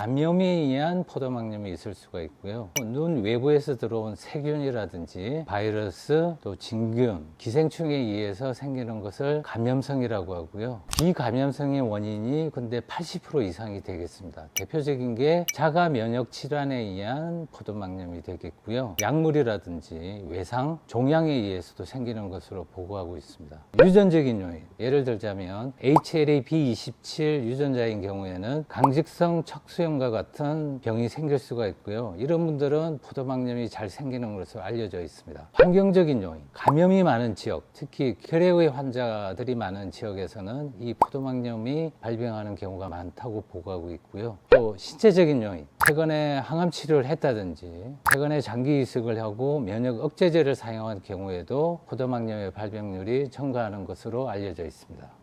감염에 의한 포도막염이 있을 수가 있고요. 눈 외부에서 들어온 세균이라든지 바이러스 또 진균, 기생충에 의해서 생기는 것을 감염성이라고 하고요. 비감염성의 원인이 근데 80% 이상이 되겠습니다. 대표적인 게 자가 면역 질환에 의한 포도막염이 되겠고요. 약물이라든지 외상, 종양에 의해서도 생기는 것으로 보고하고 있습니다. 유전적인 요인, 예를 들자면 HLA-B27 유전자인 경우에는 강직성 척수 염과 같은 병이 생길 수가 있고요. 이런 분들은 포도막염이 잘 생기는 것으로 알려져 있습니다. 환경적인 요인, 감염이 많은 지역, 특히 결핵의 환자들이 많은 지역에서는 이 포도막염이 발병하는 경우가 많다고 보고하고 있고요. 또 신체적인 요인, 최근에 항암 치료를 했다든지 최근에 장기 이식을 하고 면역 억제제를 사용한 경우에도 포도막염의 발병률이 증가하는 것으로 알려져 있습니다.